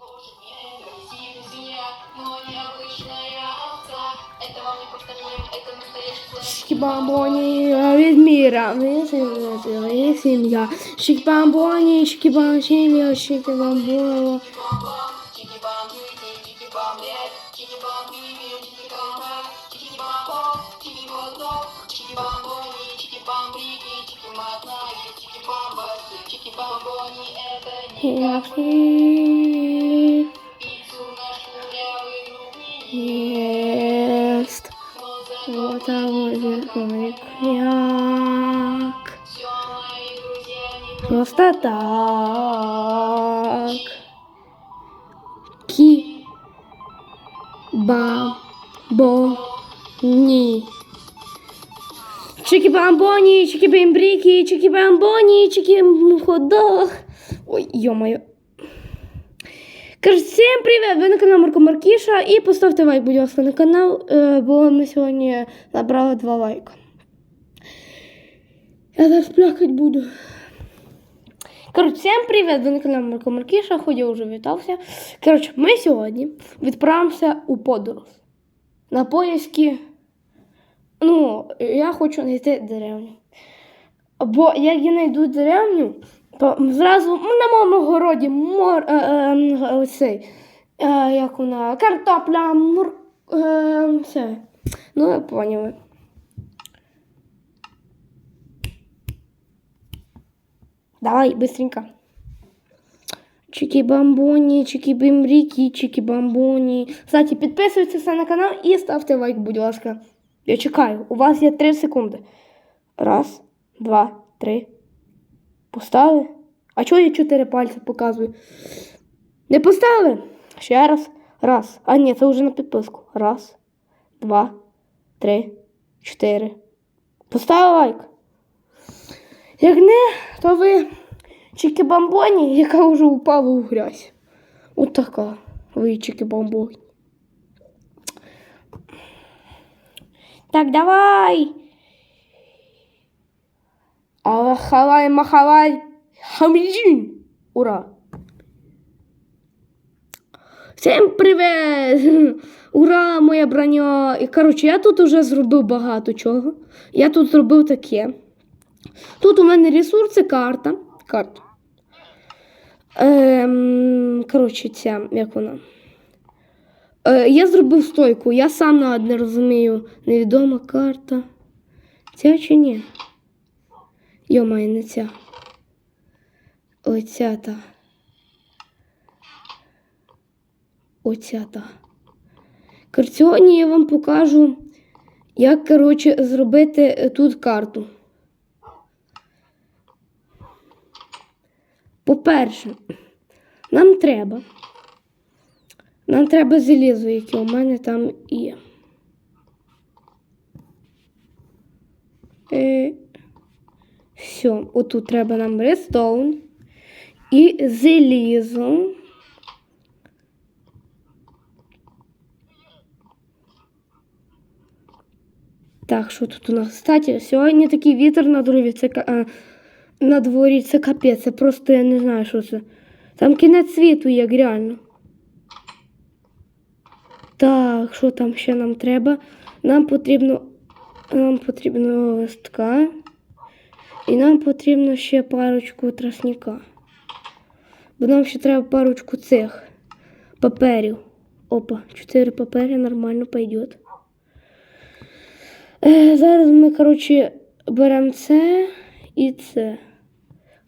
Агрессивный змея, но необычная овца. Это вам не повторим, это настоящий слэш. Шкібамбоні від міра, висила сім'я. Шкібамбоні, шкібам сім'я, шкібамбоні. Чики-бам, чики, чики-бам, мои друзья Просто так. Кі. Ба. Бо. Ні. Чики-бамбоні, чики-бамбріки, чики-бамбоні, чики-ходох. Ой, ё-моё. Кажуть, всім привіт! Ви на каналі Марко Маркіша і поставте лайк, будь ласка, на канал, е, бо ми сьогодні набрали два лайка. Я зараз плакати буду. Коротше, всім привіт! Ви на каналі Марко Маркіша, хоч я вже вітався. Коротше, ми сьогодні відправимося у подорож. На поїзді. Ну, я хочу знайти деревню. Бо як я знайду деревню, то зразу ну, на моєму городі мор, е, е, е, як вона, картопля, мур, е, все. Ну, ви поняли. Давай, быстренько. Чики-бамбоні, чики-бимріки, чики-бамбоні. Кстати, підписуйтесь на канал і ставте лайк, будь ласка. Я чекаю. У вас є 3 секунди. Раз, два, три. Поставили? А чого я чотири пальці показую? Не поставили? Ще раз. Раз. А ні, це вже на підписку. Раз, два, три, чотири. Поставили лайк. Як не, то ви чики-бамбоні, яка вже упала у грязь. От така. Ви чики-бамбоні. Так, давай. Ахалай, махалай, хаміджін. Ура! Всім привіт! Ура, моя броня! І коротше, я тут уже зробив багато чого. Я тут зробив таке. Тут у мене ресурси, карта. Карта. Ем, коротше, ця, як вона. Е, я зробив стойку. Я сам навіть не розумію. Невідома карта. Ця чи ні? Йомай, не ця. Оця та. Оця та. Сьогодні я вам покажу, як, коротше, зробити е, тут карту. По-перше, нам треба. Нам треба залізо, яке у мене там є. Е, все, отут треба нам редстоун і залізо. Так, що тут у нас? Кстати, сьогодні такий вітер на дворі, це а, на дворі, це капець, це просто я не знаю, що це. Там кінець світу як реально. Так, що там ще нам треба? Нам потрібно. Нам потрібно листка. І нам потрібно ще парочку тростника. Бо нам ще треба парочку цих паперів. Опа, чотири папери нормально пойдет. Е, зараз ми, коротше, беремо це і це.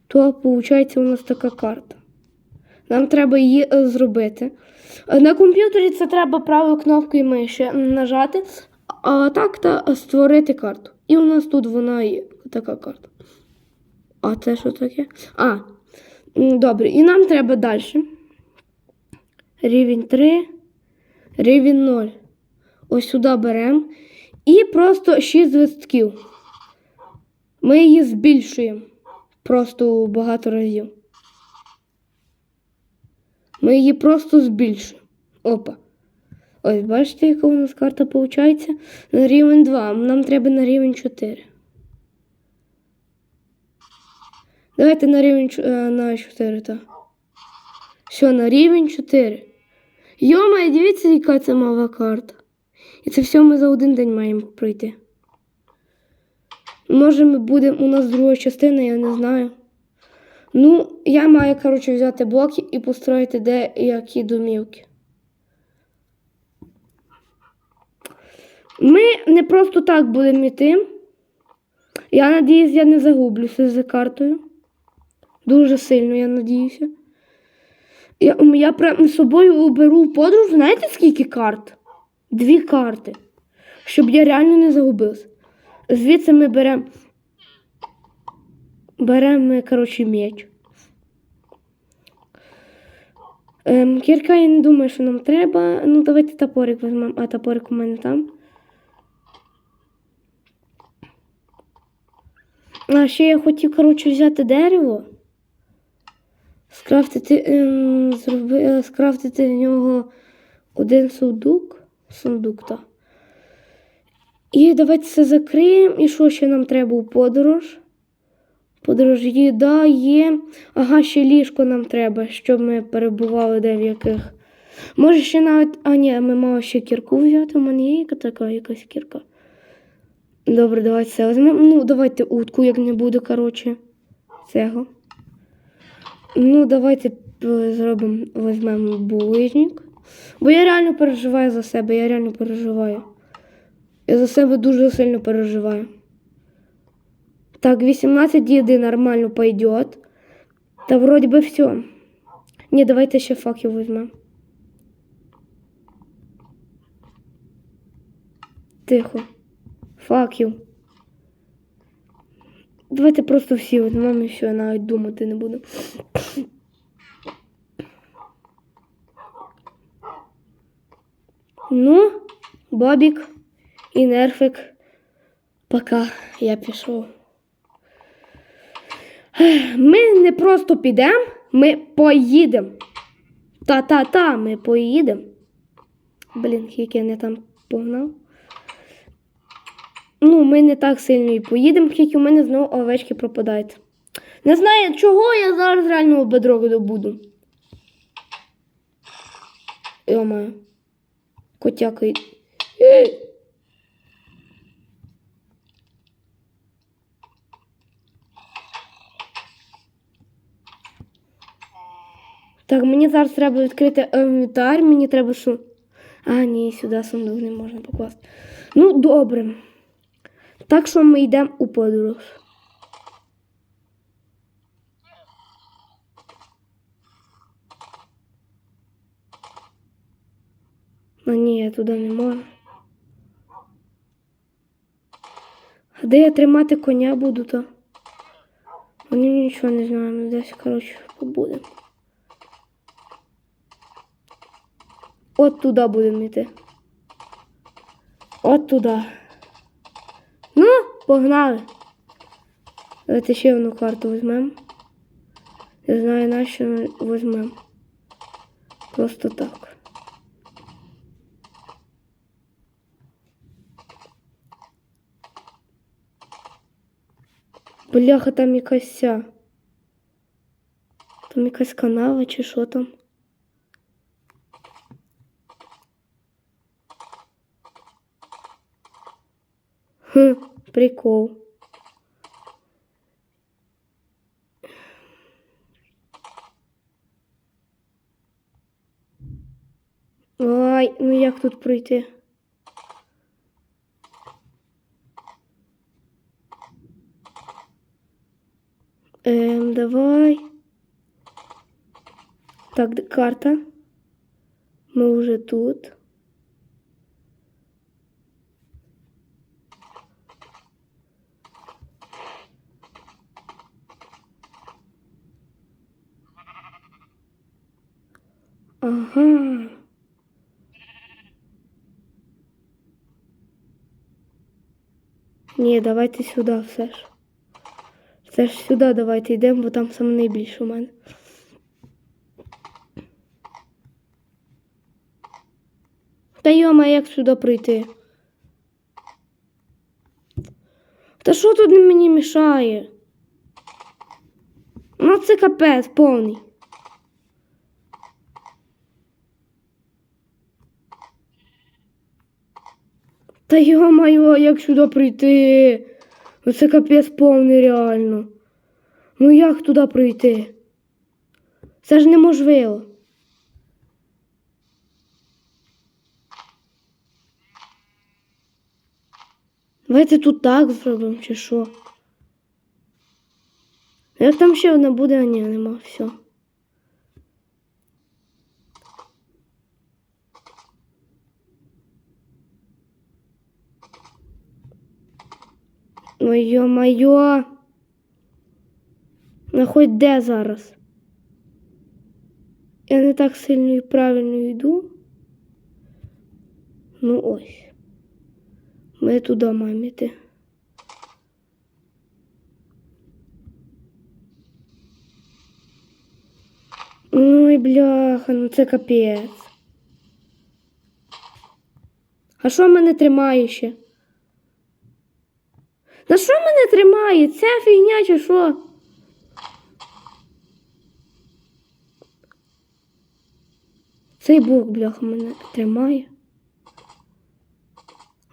То, виходить, у нас така карта. Нам треба її е, зробити. Е, На комп'ютері це треба правою кнопкою миші нажати, а так та створити карту. І у нас тут вона є така карта. А це що таке? А, добре. І нам треба далі. Рівень 3, рівень 0. Ось сюди беремо. І просто 6 листків. Ми її збільшуємо просто багато разів. Ми її просто збільшуємо. Опа. Ось, бачите, яка у нас карта виходить? На рівень 2. Нам треба на рівень 4. Давайте на рівень е, на 4, так. Все, на рівень 4. Йома, дивіться, яка це мала карта. І це все ми за один день маємо пройти. Може, ми будемо у нас друга частина, я не знаю. Ну, я маю, коротше, взяти блоки і построїти деякі домівки. Ми не просто так будемо йти. Я надіюсь, я не загублюся за картою. Дуже сильно, я надіюся. Я, я прям з собою уберу в знаєте, скільки карт? Дві карти. Щоб я реально не загубився. Звідси ми беремо. Беремо, коротше, меч. Ем, кірка, я не думаю, що нам треба. Ну, давайте топорик візьмемо, а топорик у мене там. А ще я хотів, коротше, взяти дерево. Скрафтити, ем, зроби, е, скрафтити в нього один сундук. Сундук, так. І давайте це закриємо. І що ще нам треба у подорож? Подорож їда є. Ага, ще ліжко нам треба, щоб ми перебували де в яких. Може ще навіть. А ні, ми мали ще кірку взяти. У мене є така якась кірка. Добре, давайте це візьмемо. Ну, давайте утку, як не буде, коротше. Цього. Ну, давайте зробимо, візьмемо булижник. Бо я реально переживаю за себе, я реально переживаю. Я за себе дуже сильно переживаю. Так, 18 еды нормально пойдет. Да вроде бы все. Не, давайте ще факел возьмем. Тихо. Факел. Давайте просто всі візьмемо і все, я навіть думати не буду. Ну, Бобік і Нерфик. Пока я пішов. Ми не просто підемо, ми поїдемо. Та-та-та, ми поїдемо. Блін, як я не там погнав. Ну, ми не так сильно і поїдемо, тільки у мене знову овечки пропадають. Не знаю, чого я зараз реально бедро добуду. Йомаю. Котяка. Так, мені зараз треба відкрити інвентар, мені треба що. А, ні, сюди сундук не можна покласти. Ну, добре. Так що ми йдемо у подорож. А ні, я туди не можу. А де я тримати коня буду, то? Вони нічого не знаємо, десь, коротше, побудемо. От туди будемо йти. От туди. Ну, погнали. Давайте ще одну карту візьмемо. Не знаю, на що ми візьмемо. Просто так. Бляха, там якась. Там якась канава чи що там. Прикол. Ай, ну як тут пройти? Ем, давай. Так, карта. Мы уже тут. Ага. Ні, давайте сюди все ж. Все ж сюди давайте йдемо, бо там саме найбільше у мене. Та йома, як сюди прийти? Та що тут мені мішає? Ну це капець повний. Та йо-моє, як сюди прийти? Ну це капець повний реально. Ну як туди прийти? Це ж неможливо. Давайте тут так зробимо, чи що? Як там ще одна буде, а ні, нема, все. Ой, йо-моє. Ну хоч де зараз? Я не так сильно і правильно йду. Ну ось. Ми туди маємо йти. Ой, бляха, ну це капець. А що мене тримає ще? На що мене тримає? Ця фігня чи що? Цей бог, бляха, мене тримає.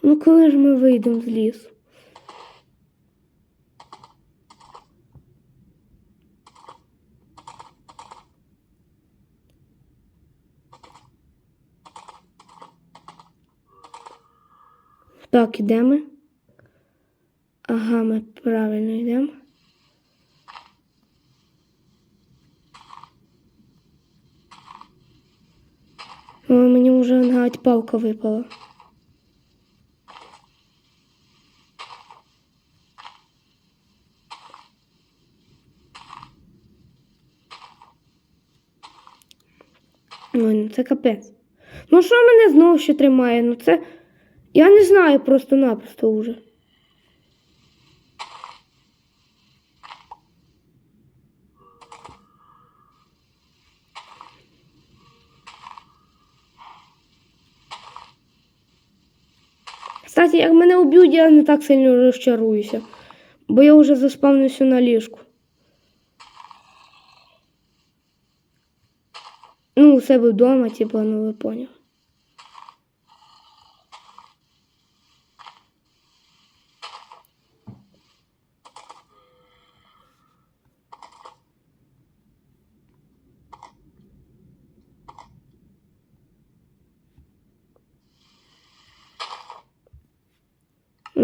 Ну коли ж ми вийдемо з лісу? Так, ідемо. Ага, ми правильно йдемо. Мені вже навіть палка випала. Ой, ну це капець. Ну що мене знову ще тримає? Ну це. Я не знаю просто-напросто уже. Кстати, як мене уб'ють, я не так сильно розчаруюся, бо я вже заспавнився на ліжку. Ну, у себе вдома, типу, ну ви поняли.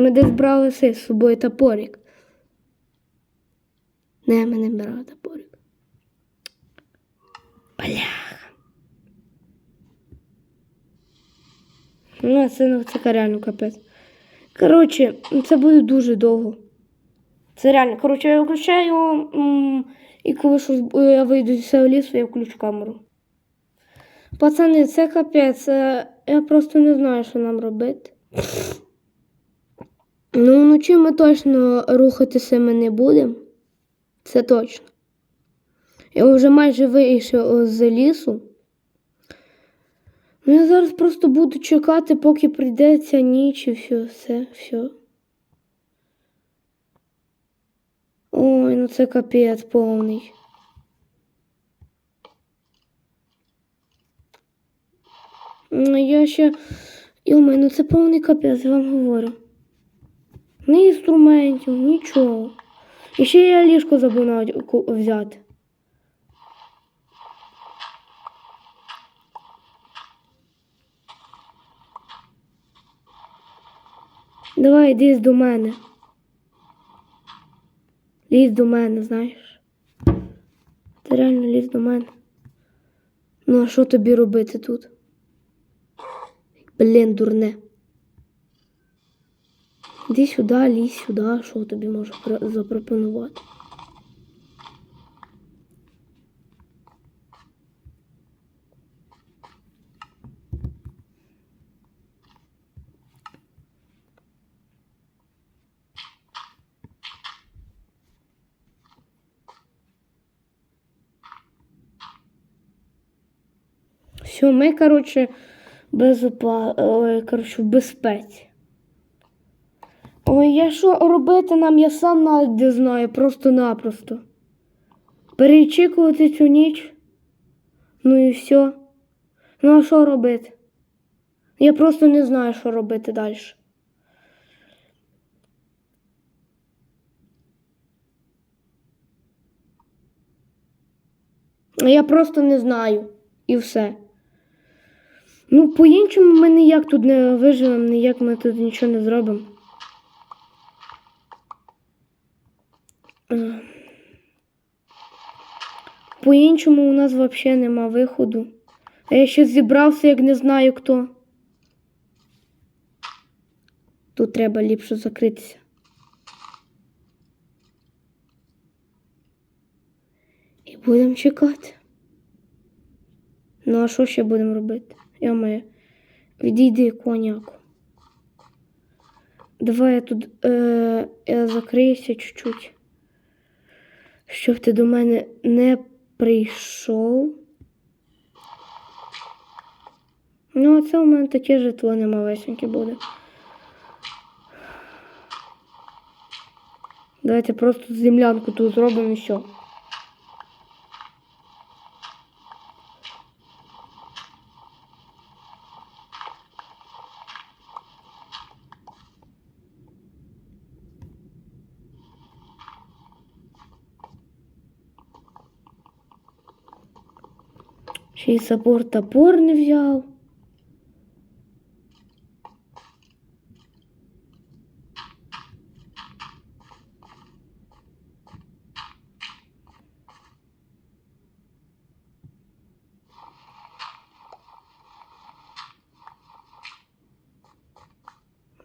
Ми десь брали з собою топорик. Не, ми не брали топорик. Бляха. Ну, це, ну, це реально капець. Коротше, це буде дуже довго. Це реально. Коротше, я включаю і коли щось, я вийду з цього лісу, я включу камеру. Пацани, це капець. е, Я просто не знаю, що нам робити. Ну, вночі ми точно рухатися ми не будемо. Це точно. Я вже майже вийшов з лісу. Ну, я зараз просто буду чекати, поки прийде ця ніч і все, все, все. Ой, ну це капець повний. Ну, я ще. Йомай, ну це повний капець, я вам говорю. Ні інструментів, нічого. І ще я ліжко забув навіть взяти. Давай, йди до мене. Лізь до мене, знаєш. Ти реально лізь до мене. Ну, а що тобі робити тут? Блін, дурне. Іди сюди, лізь сюди, що тобі можу про- запропонувати. Все, ми, коротше, безопа... Ой, коротше, в безпеці. Ой, я що робити нам, я сам навіть не знаю, просто-напросто. Перечікувати цю ніч. Ну і все. Ну, а що робити? Я просто не знаю, що робити далі. Я просто не знаю і все. Ну, по-іншому ми ніяк тут не виживемо, ніяк ми тут нічого не зробимо. По-іншому у нас взагалі нема виходу. А я ще зібрався, як не знаю хто. Тут треба ліпше закритися. І будемо чекати. Ну, а що ще будемо робити? Я моє. Відійди, коняку. Давай я тут е, я закриюся чуть-чуть. Щоб ти до мене не прийшов. Ну, а це у мене таке житло немалесеньке буде. Давайте просто землянку тут зробимо і все. Ще й сапор топор не взяв.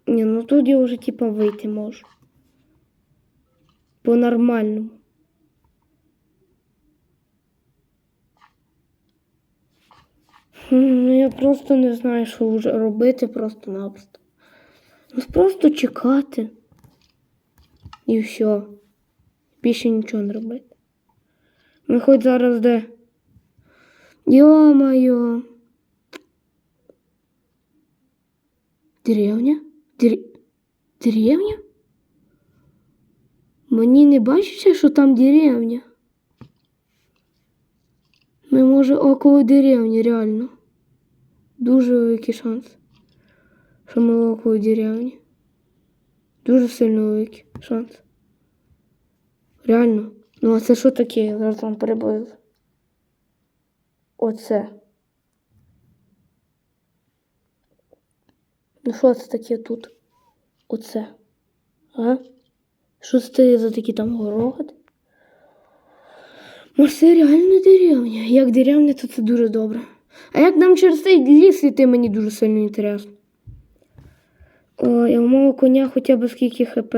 Ні, ну тут я вже типа вийти можу. По-нормальному. Хм, Ну, я просто не знаю, що вже робити просто-напросто. Ну, просто чекати. І все. Більше нічого не робити. Ми хоч зараз де. Йо-моє. Деревня? Дер... Деревня? Мені не бачиться, що там деревня. Ми може около деревні, реально. Дуже великий шанс. Що ми около деревні. Дуже сильно великий шанс. Реально. Ну а це що таке? Я зараз вам приблизу. Оце. Ну що це таке тут? Оце. А? Що це за такі там городи? Може, це реально деревня. Як деревня, то це дуже добре. А як нам через цей ліс йти, мені дуже сильно інтересно. О, я у мого коня хоча б скільки хп.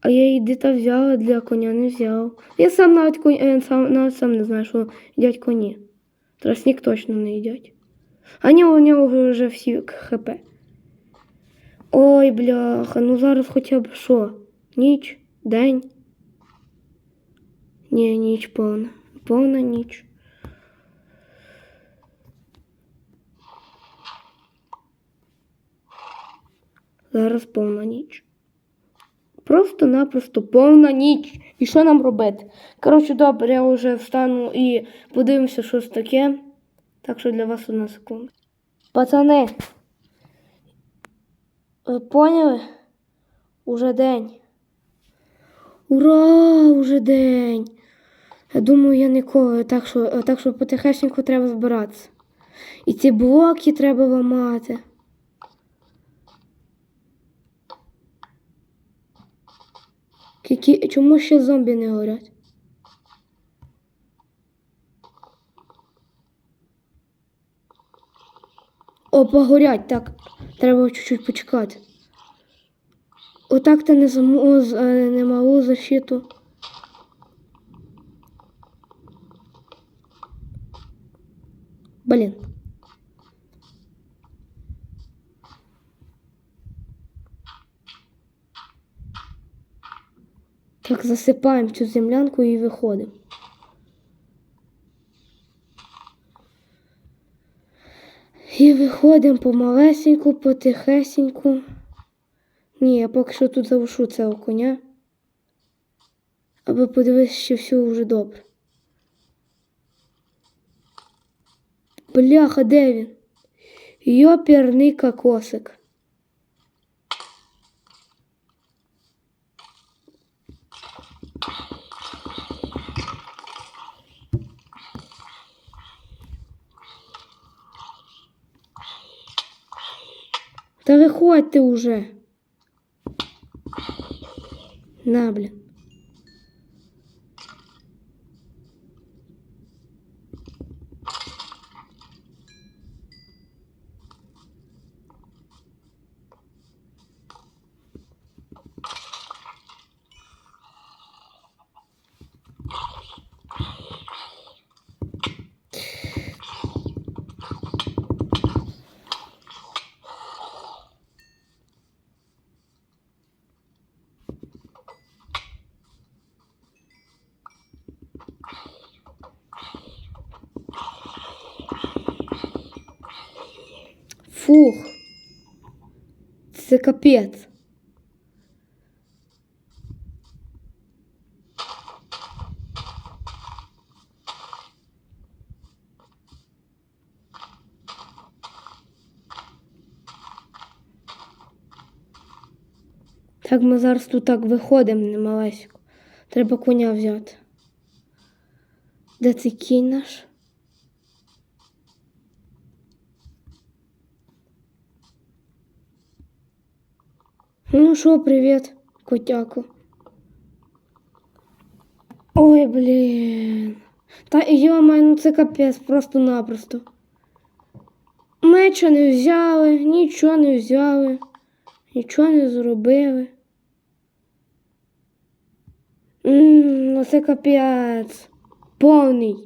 А я її та взяла для коня не взяв. Я сам навіть, конь, е, сам, навіть сам не знаю, що їдять коні. Тростник точно не їдять. А ні, у нього вже всі хп. Ой, бляха, ну зараз хоча б що? Ніч, день. Ні, ніч повна. Повна ніч. Зараз повна ніч. Просто-напросто повна ніч. І що нам робити? Коротше, добре, я вже встану і подивимося, що це таке. Так що для вас одна секунда. Пацани. Ви поняли? Уже день. Ура! Уже день. Я думаю, я ніколи, так що, так що потихесеньку треба збиратися. І ці блоки треба ламати. Які, чому ще зомбі не горять? Опа, горять, так. Треба чуть-чуть почекати. Отак ти не заму, е, не малу защиту. Блін. Так, засипаємо цю землянку і виходимо. І виходимо помалесеньку, потихесеньку. Ні, я поки що тут залишу цього коня. Аби подивитися, що все вже добре. Бляха, де він? Йоперний кокосик. Та виходьте уже. На, блін. Фух. Це капець. Так, ми зараз тут так виходимо, малесіко. Треба коня взяти. Де цей кінь наш? Що, привіт, котяку. Ой, блін. Та йома, ну це капець, просто-напросто. Меча не взяли, нічого не взяли, нічого не зробили. Ммм, ну це капець. Повний.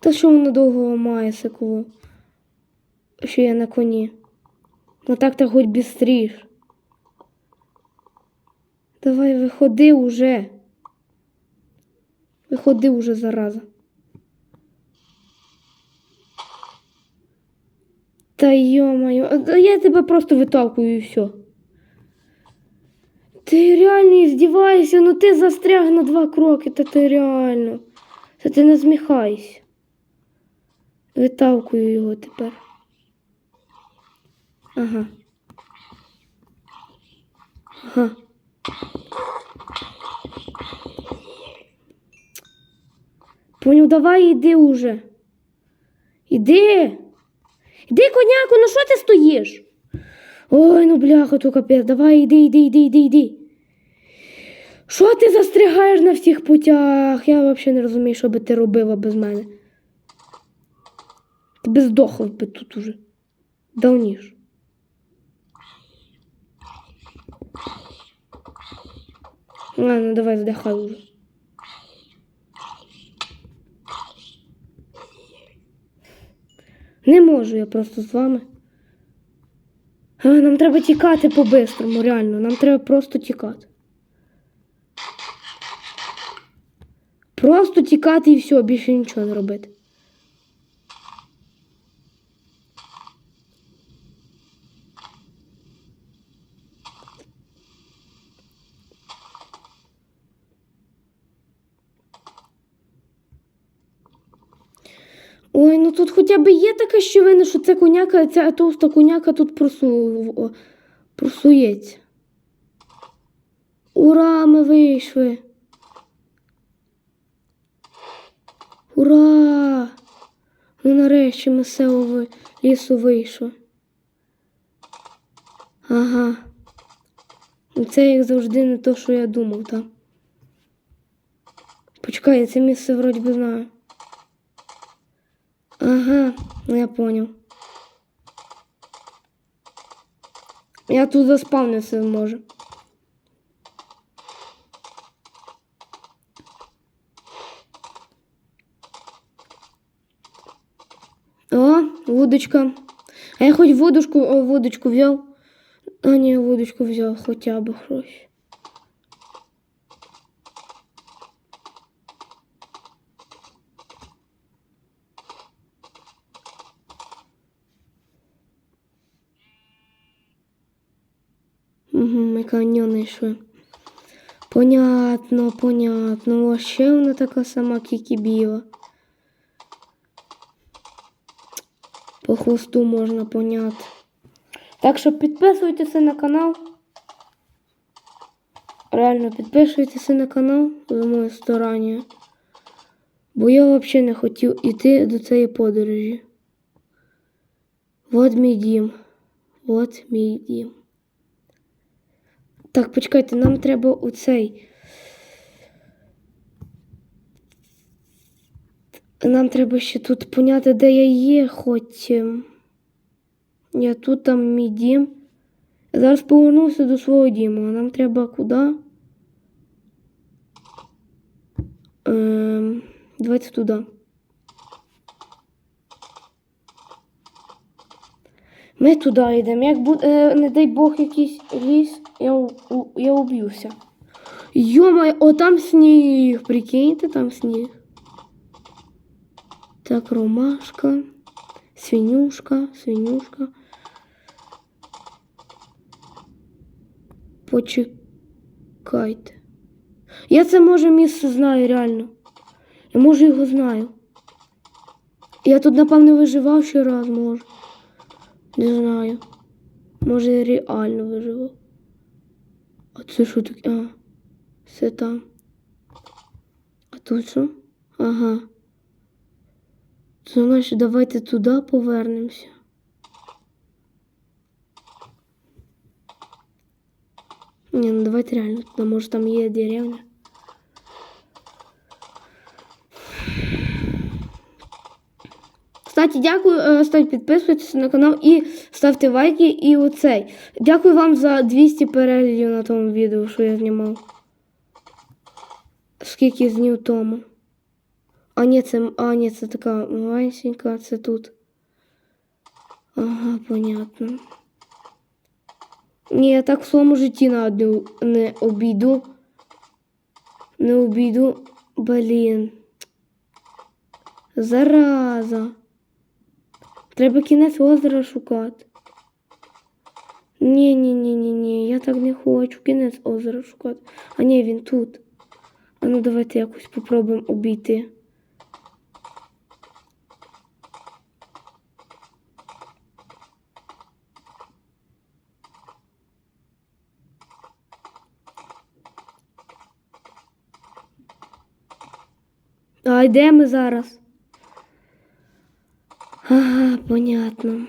Та що воно довго ламає секу? Що я на коні. Ну так то хоч бістріш. Давай виходи уже. Виходи уже, зараза. Та а я тебе просто виталкую і все. Ти реально здіваєшся, ну ти застряг на два кроки, та ти реально. Та ти не зміхайся. Виталкую його тепер. Ага. Ага. Поняв, давай іди уже. Іди. Іди, коняку, ну що ти стоїш? Ой, ну бляха, то капець, давай іди, іди, іди, іди, іди. Що ти застрягаєш на всіх путях? Я взагалі не розумію, що би ти робила без мене. Ти би здохла би тут уже. Давніш. Ладно, давай здихай уже. Не можу я просто з вами. А, нам треба тікати по-бистрому, реально. Нам треба просто тікати. Просто тікати і все, більше нічого не робити. Ой, ну тут хоча б є така щовина, що це коняка, ця товста коняка тут просу... просується. Ура, ми вийшли. Ура! Ну нарешті ми з цього лісу вийшли. Ага. Ну, Це як завжди не то, що я думав, так? Почекай, це місце вроді би знаю. Ага, ну я понял. Я тут заспавнився може. О, вудочка. А я хоч водочку, о, водочку взяв. А ні, водочку взяв хоча б гроші. Йшли. Понятно, понятно. А ще вона така сама кікі біла. По хвосту можна поняти. Так що підписуйтеся на канал. Реально підписуйтеся на канал за моє старання. Бо я взагалі не хотів іти до цієї подорожі. Вот мій дім. От мій дім. Так, почекайте, нам треба оцей. Нам треба ще тут поняти, де я є, хоч. ем, Я тут там мій дім. Зараз повернуся до свого діму. А нам треба куди? Ем, давайте туди. Ми туди йдемо. Як буде, не дай Бог, якийсь ліс, я, у- я уб'юся. Йома, о, там сніг. Прикиньте, там сніг. Так, ромашка, свинюшка, свинюшка. Почекайте. Я це може місце знаю реально. Я може його знаю. Я тут, напевно, виживав ще раз, може. Не знаю. Може, я реально виживав. Це що таке? А, все там. А тут що? Ага. Це значить, давайте туди повернемося. Ні, ну давайте реально туди, може там є деревня. Кстати, дякую, е, ставте підписуйтесь на канал і ставте лайки. І оцей. Дякую вам за 200 переглядів на тому відео, що я знімав. Скільки днів тому. А ні, це, а, ні, це така маленька, це тут. Ага, понятно. Ні, я так в своєму житті на одну не обійду. Не обійду. Блін. Зараза. Треба кінець озера шукати. Ні, ні, ні, ні, ні, я так не хочу кінець озера шукати. А ні, він тут. А ну давайте якось попробуємо обійти. А де ми зараз? Ага, понятно.